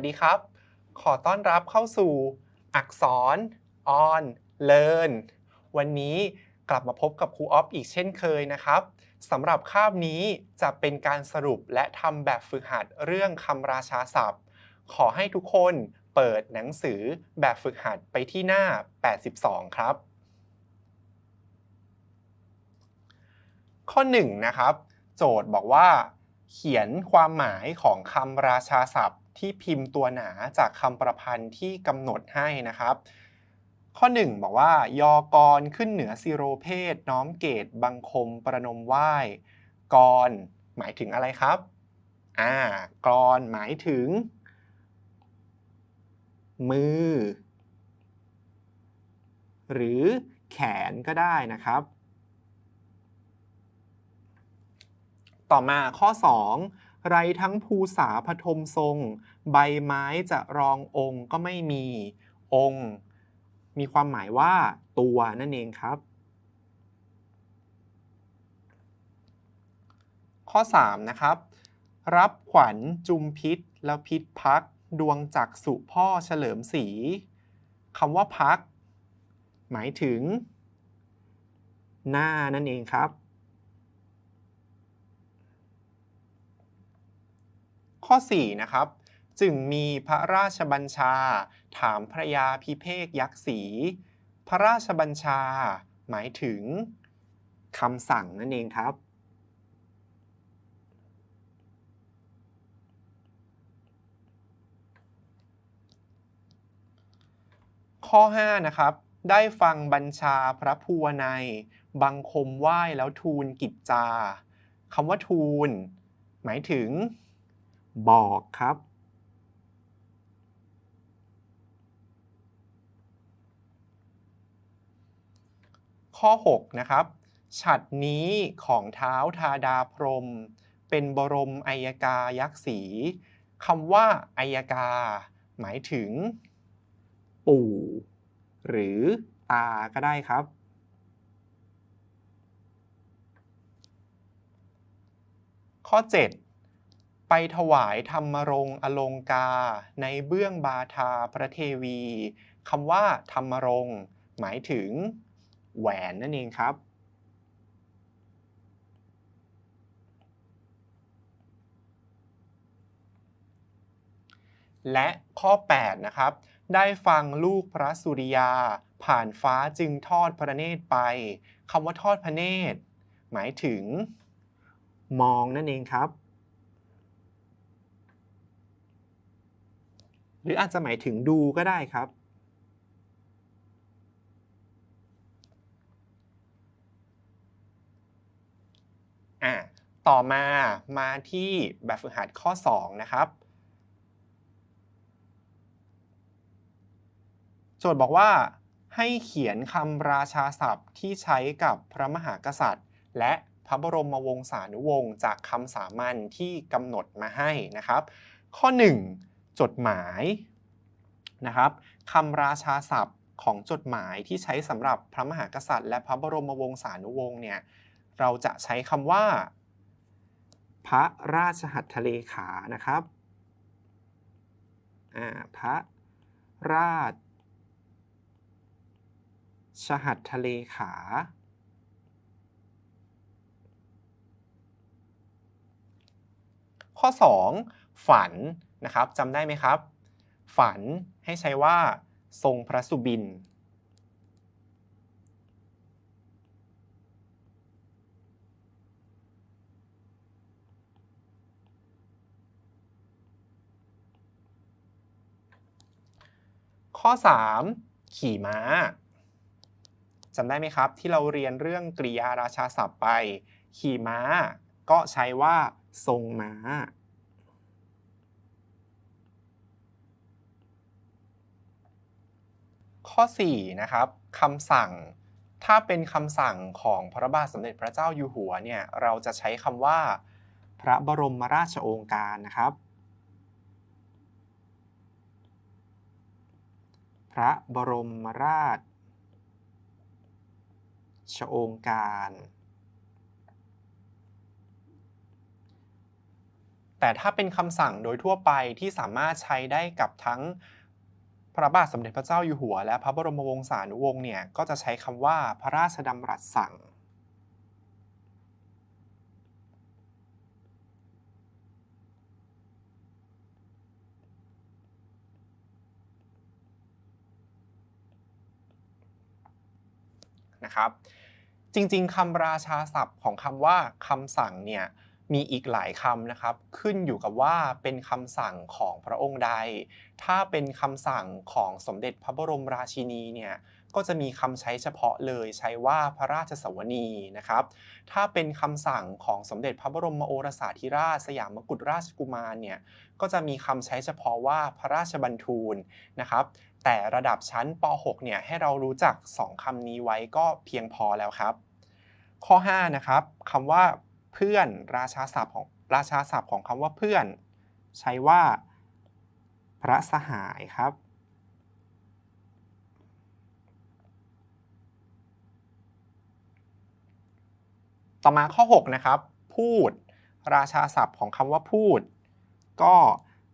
วัสดีครับ ขอต้อนรับเข้าสู่อักษร on learn วันนี้กลับมาพบกับครูออฟอีกเช่นเคยนะครับสำหรับคาบนี้จะเป็นการสรุปและทำแบบฝึกหัดเรื่องคำราชาศัพท์ ขอให้ทุกคนเปิดหนังสือแบบฝึกหัดไปที่หน้า 82 ครับ ข้อ 1 นะครับ โจทย์บอกว่า เขียนความหมายของคำราชาศัพท์ ที่พิมพ์ตัวหนาจากคำประพันธ์ที่กำหนดให้นะครับ ข้อ 1 บอกว่ายอกรขึ้นเหนือซิโรเพศน้อมเกตบังคมประนมไหว้กรหมายถึงอะไรครับอ่ากรหมายถึง มือ หรือแขนก็ได้นะครับ ต่อมาข้อ 2 ไรทั้งภูษาพทมทรง ใบไม้จะรององค์ก็ไม่มีองค์ มีความหมายว่าตัวนั่นเองครับ ข้อ 3 นะครับ รับขวัญจุมพิษแล้วพิษพักดวงจักสุพ่อเฉลิมศรีคำว่าพัก หมายถึง หน้านั่นเองครับ ข้อ 4 นะครับ จึงมีพระราชบัญชา ถามพระยาพิเภกยักษ์ศรีพระราชบัญชา หมายถึงคำสั่งนั่นเองครับ ข้อ 5 นะครับ ได้ฟังบัญชาพระภูวนัย บังคมไหว้แล้วทูลกิจจาคำว่าทูล หมายถึง บอกครับ ข้อ 6 นะครับ ฉัดนี้ของเท้าทาดาพรม เป็นบรมอัยกายักษ์ศรีคำว่าอัยกา หมายถึง ปู่ หรือตาก็ได้ครับ ข้อ 7 ไปถวายธรรมรงอลงกา ในเบื้องบาทาพระเทวีคำว่าธรรมรงหมายถึง แหวนนั่นเองครับ และข้อ 8 นะครับ ได้ฟังลูกพระสุริยา ผ่านฟ้าจึงทอดพระเนตรไปคำว่าทอดพระเนตร หมายถึง มองนั่นเองครับ หรืออาจจะหมายถึงดูก็ได้ครับ อะ ต่อมามาที่แบบฝึกหัดข้อ 2 นะครับ โจทย์บอกว่าให้เขียนคำราชาศัพท์ที่ใช้กับพระมหากษัตริย์ และพระบรมวงศานุวงศ์จากคำสามัญที่กำหนดมาให้นะครับ ข้อ 1 จดหมายนะครับคำราชาศัพท์ของจดหมายที่ใช้สำหรับพระมหากษัตริย์ และพระบรมวงศานุวงศ์เนี่ยเราจะใช้คำว่า พระราชหัตถเลขานะครับพระราชชหัตถเลขา ข้อ 2 ฝันนะครับจำได้ไหมครับ ฝันให้ใช้ว่า ทรงพระสุบิน ข้อ 3 ขี่ม้าจำได้ไหมครับ ที่เราเรียนเรื่องกริยาราชาศัพท์ไป ขี่ม้า ก็ใช้ว่า ทรงม้า ข้อ 4 นะครับคำสั่ง ถ้าเป็นคำสั่งของพระบาทสมเด็จพระเจ้าอยู่หัวเนี่ย เราจะใช้คำว่า พระบรมราชโองการนะครับ ระบรมราชชองการ แต่ถ้าเป็นคำสั่งโดยทั่วไปที่สามารถใช้ได้กับทั้งพระบาทสมเด็จพระเจ้าอยู่หัว และพระบรมวงศานุวงศ์เนี่ย ก็จะใช้คำว่าพระราชดำรัสสั่ง นะครับ จริงๆคำราชาศัพท์ของคำว่าคำสั่งเนี่ยมีอีกหลายคำนะครับ ขึ้นอยู่กับว่าเป็นคำสั่งของพระองค์ใด ถ้าเป็นคำสั่งของสมเด็จพระบรมราชินีเนี่ยก็จะมีคำใช้เฉพาะเลยใช้ว่าพระราชสวนีนะครับ ถ้าเป็นคำสั่งของสมเด็จพระบรมโอรสาธิราชสยามกุฎราชกุมารเนี่ยก็จะมีคำใช้เฉพาะว่าพระราชบัญทูลนะครับ แต่ระดับชั้นป .6 เนี่ยให้เรารู้จัก 2คำนี้ไว้ก็เพียงพอแล้วครับ ข้อ5นะครับคำว่าเพื่อนราชาศัพท์ของราชาศัพท์ของคำว่าเพื่อน ใช้ว่า พระสหายครับ ต่อมาข้อ 6 นะครับ พูด ราชาศัพท์ของคำว่าพูด ก็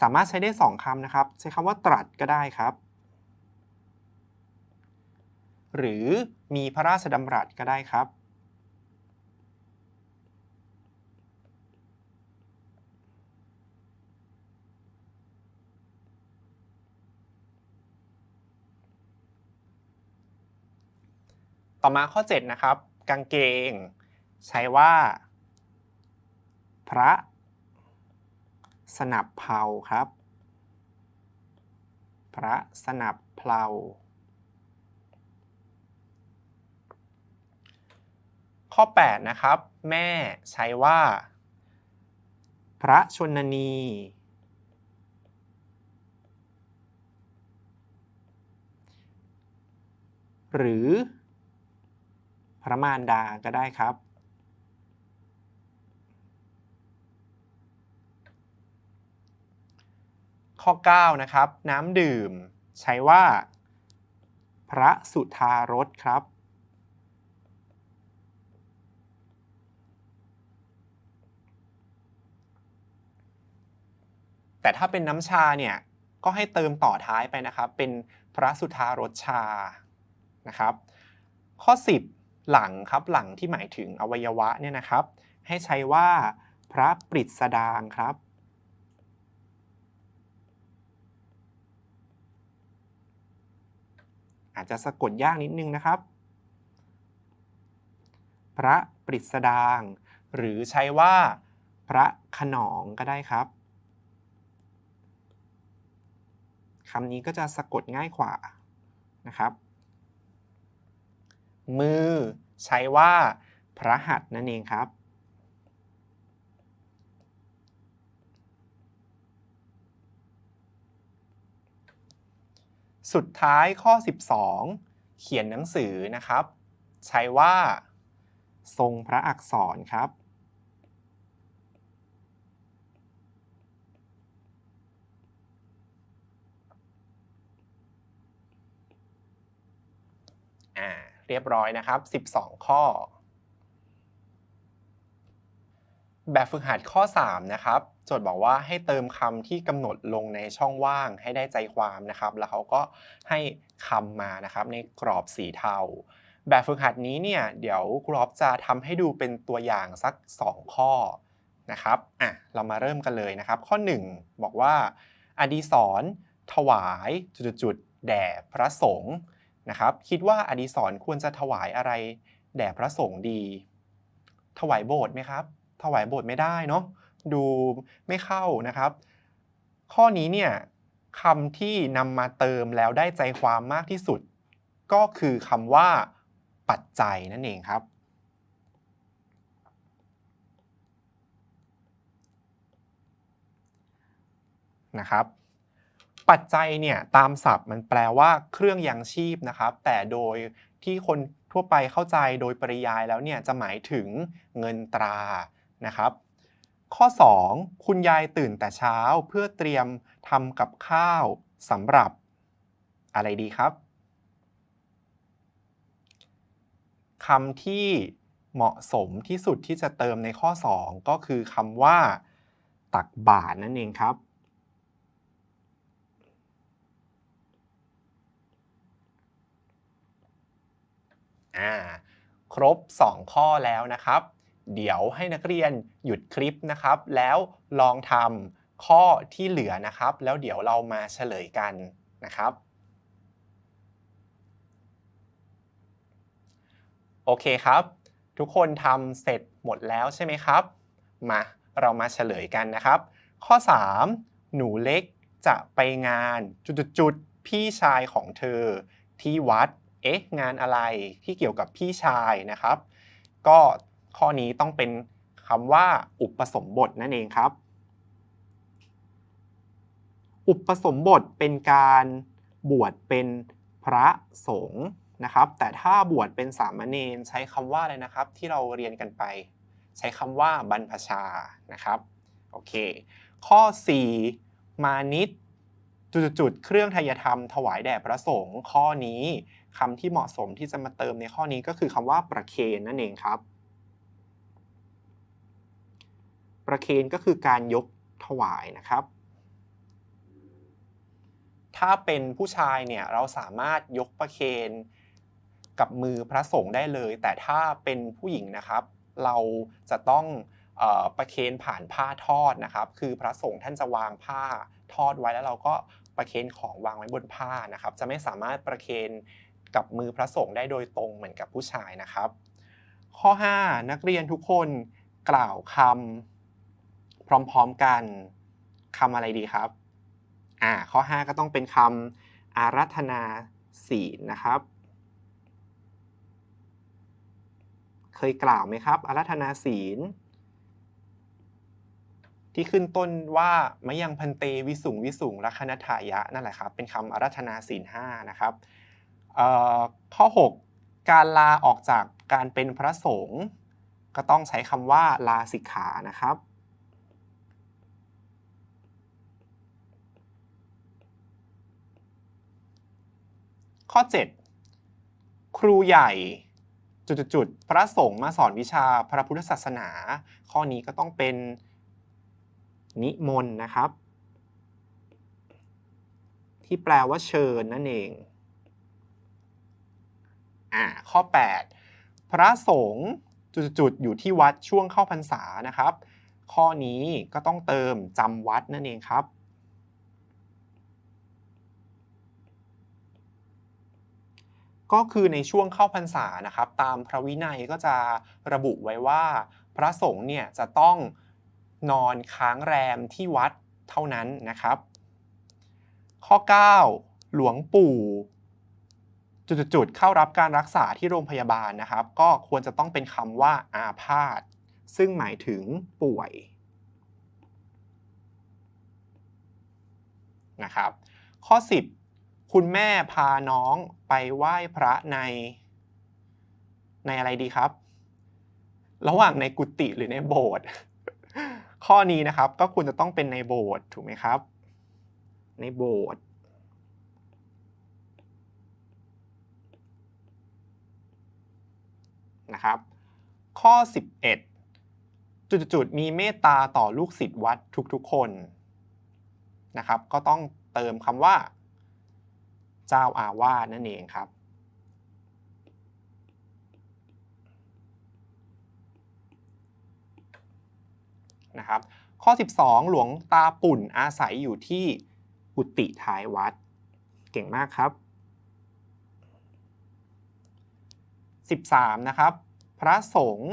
สามารถใช้ได้ 2คำนะครับ ใช้คำว่าตรัสก็ได้ครับ หรือมีพระราชดำรัสก็ได้ครับ ต่อมาข้อ 7 นะครับ กางเกง ใช้ว่า พระ สนับเพลาครับ พระสนับเพลา ข้อ 8 นะครับ แม่ใช้ว่า พระชนนี หรือ พระมารดาก็ได้ครับ ข้อ 9 นะครับ น้ำดื่ม ใช้ว่า พระสุธารสครับ แต่ถ้าเป็นน้ำชาเนี่ยก็ให้เติมต่อท้ายไปนะครับ เป็นพระสุธารสชานะครับ ข้อ 10 หลังครับหลังที่หมายถึงอวัยวะเนี่ยนะครับ ให้ใช้ว่าพระปริศดางครับอาจจะสะกดยากนิดนึงนะครับ พระปริศดาง หรือใช้ว่า พระขนองก็ได้ครับคำนี้ก็จะสะกดง่ายกว่านะครับ มือใช้ว่าพระหัตถ์นั่นเองครับ สุดท้ายข้อ 12 เขียนหนังสือนะครับ ใช้ว่า ทรงพระอักษรครับ อ่า เรียบร้อยนะครับ 12 ข้อ แบบฝึกหัดข้อ 3 นะครับ โจทย์บอกว่าให้เติมคำที่กำหนดลงในช่องว่างให้ได้ใจความนะครับ แล้วเขาก็ให้คำมานะครับในกรอบสีเทา แบบฝึกหัดนี้เนี่ยเดี๋ยวครออฟจะทำให้ดูเป็นตัวอย่างสัก 2 ข้อนะครับอะเรามาเริ่มกันเลยนะครับ ข้อ 1 บอกว่าอดีศรถวายจุดๆแด่พระสงฆ์ นะครับ คิดว่าอดีศรควรจะถวายอะไร แด่พระสงฆ์ดี ถวายโบสถ์ไหมครับ ถวายโบสถ์ไม่ได้เนาะดูไม่เข้านะครับ ข้อนี้เนี่ยคำที่นำมาเติมแล้วได้ใจความมากที่สุด ก็คือคำว่า ปัจจัยนั่นเองครับนะครับ ปัจจัยเนี่ยตามศัพท์มันแปลว่าเครื่องยังชีพนะครับ แต่โดยที่คนทั่วไปเข้าใจโดยปริยายแล้วเนี่ยจะหมายถึงเงินตรานะครับ ข้อ 2 คุณยายตื่นแต่เช้าเพื่อเตรียมทำกับข้าวสำหรับอะไรดีครับคำที่เหมาะสมที่สุดที่จะเติมในข้อ 2 ก็คือคำว่า ตักบาตรนั่นเองครับ อ่าครบ 2 ข้อแล้วนะครับ เดี๋ยวให้นักเรียนหยุดคลิปนะครับ แล้วลองทำข้อที่เหลือนะครับ แล้วเดี๋ยวเรามาเฉลยกันนะครับโอเคครับ ทุกคนทำเสร็จหมดแล้วใช่ไหมครับ มาเรามาเฉลยกันนะครับ ข้อ 3 หนูเล็กจะไปงานจุดๆๆพี่ชายของเธอที่วัด เอ๊ะงานอะไรที่เกี่ยวกับพี่ชายนะครับ ก็ข้อนี้ต้องเป็นคำว่า อุปสมบทนั่นเองครับ อุปสมบทเป็นการบวชเป็นพระสงฆ์นะครับ แต่ถ้าบวชเป็นสามเณรใช้คำว่าอะไรนะครับ ที่เราเรียนกันไป ใช้คำว่าบรรพชานะครับโอเค ข้อ 4 มานิด จุดๆเครื่องทายธรรมถวายแด่พระสงฆ์ข้อนี้คำที่เหมาะสมที่จะมาเติมในข้อนี้ก็คือคำว่าประเคนนั่นเองครับ ประเคนก็คือการยกถวายนะครับ ถ้าเป็นผู้ชายเนี่ยเราสามารถยกประเคนกับมือพระสงฆ์ได้เลย แต่ถ้าเป็นผู้หญิงนะครับ เราจะต้องประเคนผ่านผ้าทอดนะครับ คือพระสงฆ์ท่านจะวางผ้าทอดไว้แล้วเราก็ ประเคนของวางไว้บนผ้านะครับ จะไม่สามารถประเคนกับมือพระสงฆ์ได้โดยตรงเหมือนกับผู้ชายนะครับ ข้อ 5 นักเรียนทุกคนกล่าวคำพร้อมๆกันคำอะไรดีครับอ่าข้อ 5 ก็ต้องเป็นคำอารัธนาศีลนะครับ เคยกล่าวไหมครับ อารัธนาศีล ที่ขึ้นต้นว่ามยังพันเตวิสุงวิสุงลัคนาถายะนั่นแหละครับเป็นคำอารัธนาศีลห้านะครับข้อ 6 การลาออกจากการเป็นพระสงฆ์ก็ต้องใช้คำว่าลาสิกขานะครับข้อ 7 ครูใหญ่จุดๆพระสงฆ์มาสอนวิชาพระพุทธศาสนา ข้อนี้ก็ต้องเป็น นิมนต์นะครับ ที่แปลว่าเชิญนั่นเองอ่าข้อ 8 พระสงฆ์จุดๆอยู่ที่วัดช่วงเข้าพรรษานะครับ ข้อนี้ก็ต้องเติมจำวัดนั่นเองครับก็คือในช่วงเข้าพรรษานะครับ ตามพระวินัยก็จะระบุไว้ว่า พระสงฆ์เนี่ยจะต้อง นอนค้างแรมที่วัดเท่านั้นนะครับ ข้อ 9 หลวงปู่จุดๆเข้ารับการรักษาที่โรงพยาบาลนะครับ ก็ควรจะต้องเป็นคำว่าอาพาธซึ่งหมายถึงป่วยนะครับ ข้อ 10 คุณแม่พาน้องไปไหว้พระใน ในอะไรดีครับ ระหว่างในกุฏิหรือในโบสถ์ ข้อนี้นะครับก็ควรจะต้องเป็นในโบสถ์ถูกไหมครับ ในโบสถ์นะครับ ข้อ 11 จุดๆมีเมตตาต่อลูกศิษย์วัดทุกๆคนนะครับ ก็ต้องเติมคำว่า เจ้าอาวาสนั่นเองครับ นะครับ ข้อ 12 หลวงตาปุ่นอาศัยอยู่ที่กุฏิท้ายวัด เก่งมากครับ 13 นะครับ พระสงฆ์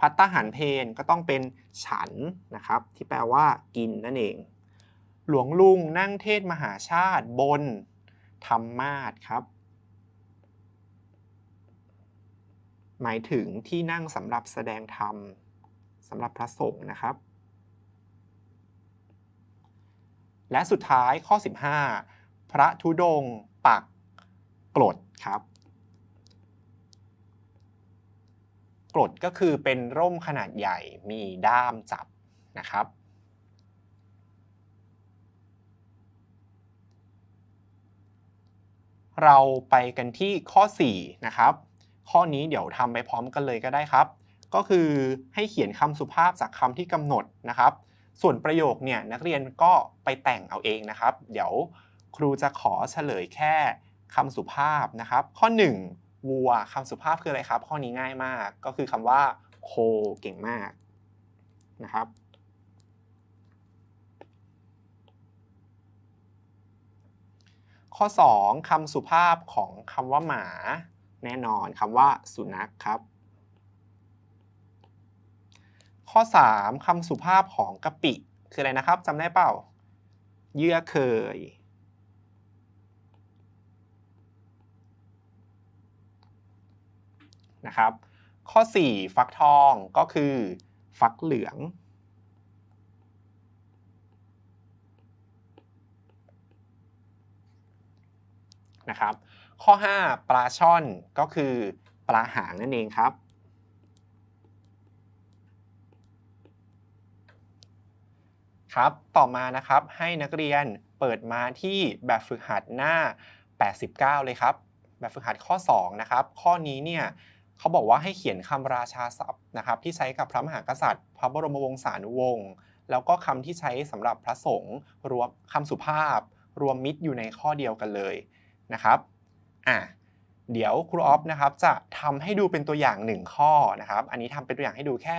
พัตตาหารเพนก็ต้องเป็นฉันนะครับ ที่แปลว่ากินนั่นเอง หลวงลุงนั่งเทศมหาชาติบนธรรมาสครับ หมายถึงที่นั่งสำหรับแสดงธรรม สำหรับพระสงฆ์นะครับ และสุดท้ายข้อ 15 พระธุดงปักกรดครับกรดก็คือเป็นร่มขนาดใหญ่มีด้ามจับนะครับ เราไปกันที่ข้อ 4 นะครับ ข้อนี้เดี๋ยวทำไปพร้อมกันเลยก็ได้ครับ ก็คือให้เขียนคำสุภาพจากคำที่กำหนดนะครับ ส่วนประโยคเนี่ยนักเรียนก็ไปแต่งเอาเองนะครับ เดี๋ยวครูจะขอเฉลยแค่คำสุภาพนะครับ ข้อ 1 วัวคำสุภาพคืออะไรครับ ข้อนี้ง่ายมาก ก็คือคำว่าโคเก่งมากนะครับ ข้อ 2คำสุภาพของคำว่าหมา แน่นอนคำว่าสุนัขครับ ข้อ 3คำสุภาพของกะปิ คืออะไรนะครับจำได้เปล่า เยื่อเคย นะครับ ข้อ 4 ฟักทองก็คือ ฟักเหลือง นะครับ ข้อ 5 ปลาช่อนก็คือ ปลาหางนั่นเองครับ ครับต่อมานะครับให้นักเรียนเปิดมาที่แบบฝึกหัดหน้า 89 เลยครับ แบบฝึกหัดข้อ 2 นะครับ ข้อนี้เนี่ยเขาบอกว่าให้เขียนคำราชาศัพท์นะครับที่ใช้กับพระมหากษัตริย์ พระบรมวงศานุวงศ์แล้วก็คำที่ใช้สำหรับพระสงฆ์รวมคำสุภาพ รวมมิตรอยู่ในข้อเดียวกันเลยนะครับอะ เดี๋ยวครูออฟนะครับจะทำให้ดูเป็นตัวอย่าง 1 ข้อนะครับ อันนี้ทำเป็นตัวอย่างให้ดูแค่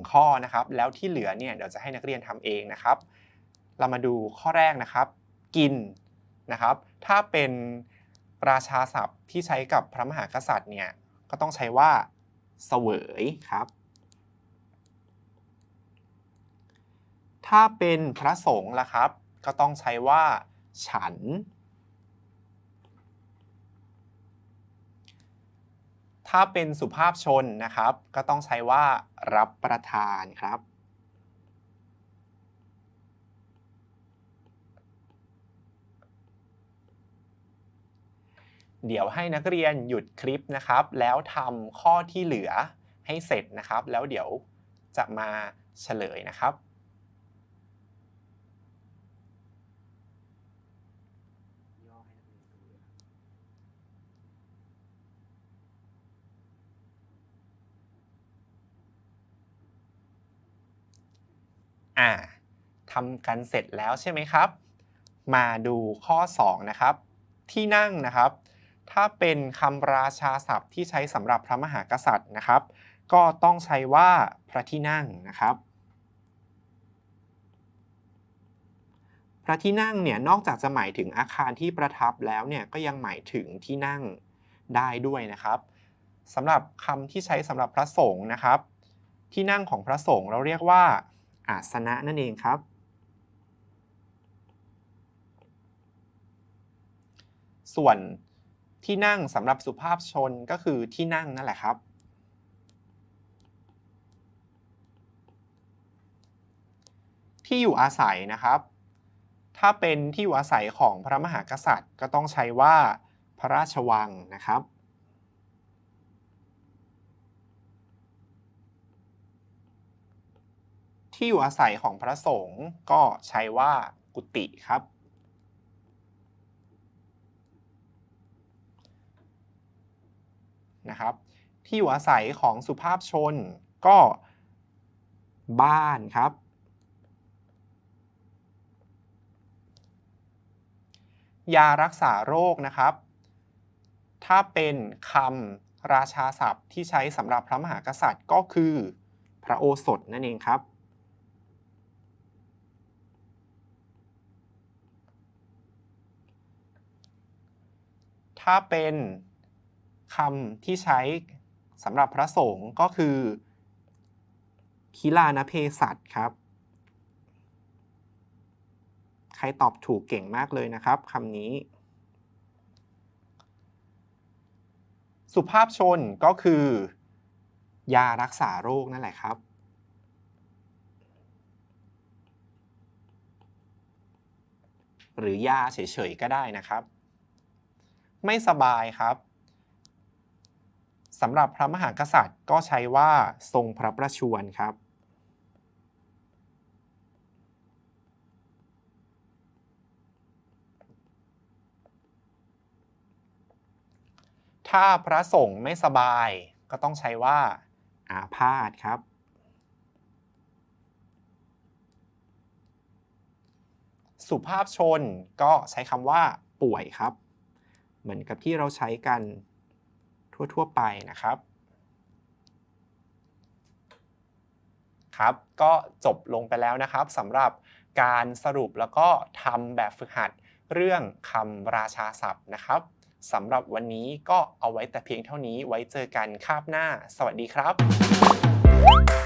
1 ข้อนะครับ แล้วที่เหลือเนี่ยเดี๋ยวจะให้นักเรียนทำเองนะครับ เรามาดูข้อแรกนะครับ กินนะครับ ถ้าเป็นราชาศัพท์ที่ใช้กับพระมหากษัตริย์เนี่ยก็ต้องใช้ว่าเสวยครับ ถ้าเป็นพระสงฆ์ล่ะครับ ก็ต้องใช้ว่า ฉัน ถ้าเป็นสุภาพชนนะครับ ก็ต้องใช้ว่ารับประทานครับ เดี๋ยวให้นักเรียนหยุดคลิปนะครับ แล้วทำข้อที่เหลือให้เสร็จนะครับ แล้วเดี๋ยวจะมาเฉลยนะครับ อ่าทำกันเสร็จแล้วใช่ไหมครับ มาดูข้อ 2 นะครับ ที่นั่งนะครับ ถ้าเป็นคำราชาศัพท์ที่ใช้สำหรับพระมหากษัตริย์นะครับ ก็ต้องใช้ว่าพระที่นั่งนะครับ พระที่นั่งเนี่ยนอกจากจะหมายถึงอาคารที่ประทับแล้วเนี่ยก็ยังหมายถึงที่นั่งได้ด้วยนะครับสำหรับคำที่ใช้สำหรับพระสงฆ์นะครับ ที่นั่งของพระสงฆ์เราเรียกว่า อาสนะนั่นเองครับ ส่วนที่นั่งสำหรับสุภาพชนก็คือที่นั่งนั่นแหละครับ ที่อยู่อาศัยนะครับ ถ้าเป็นที่อยู่อาศัยของพระมหากษัตริย์ ก็ต้องใช้ว่าพระราชวังนะครับ ที่อยู่อาศัยของพระสงฆ์ก็ใช้ว่ากุฏิครับ นะครับ ที่อยู่อาศัยของสุภาพชนก็บ้านครับ ยารักษาโรคนะครับ ถ้าเป็นคำราชาศัพท์ที่ใช้สำหรับพระมหากษัตริย์ก็คือพระโอสถนั่นเองครับ ถ้าเป็นคำที่ใช้สำหรับพระสงฆ์ก็คือคิลานเพสัตครับ ใครตอบถูกเก่งมากเลยนะครับคำนี้ สุภาพชนก็คือ ยารักษาโรคนั่นแหละครับ หรือยาเฉยๆก็ได้นะครับ ไม่สบายครับสำหรับพระมหากษัตริย์ก็ใช้ว่าทรงพระประชวรครับ ถ้าพระสงฆ์ไม่สบายก็ต้องใช้ว่า อาพาธครับ สุภาพชนก็ใช้คำว่าป่วยครับ เหมือนกับที่เราใช้กันทั่วๆไปนะครับครับก็จบลงไปแล้วนะครับสำหรับการสรุปแล้วก็ทำแบบฝึกหัดเรื่องคำราชาศัพท์นะครับสำหรับวันนี้ก็เอาไว้แต่เพียงเท่านี้ไว้เจอกันคาบหน้า สวัสดีครับ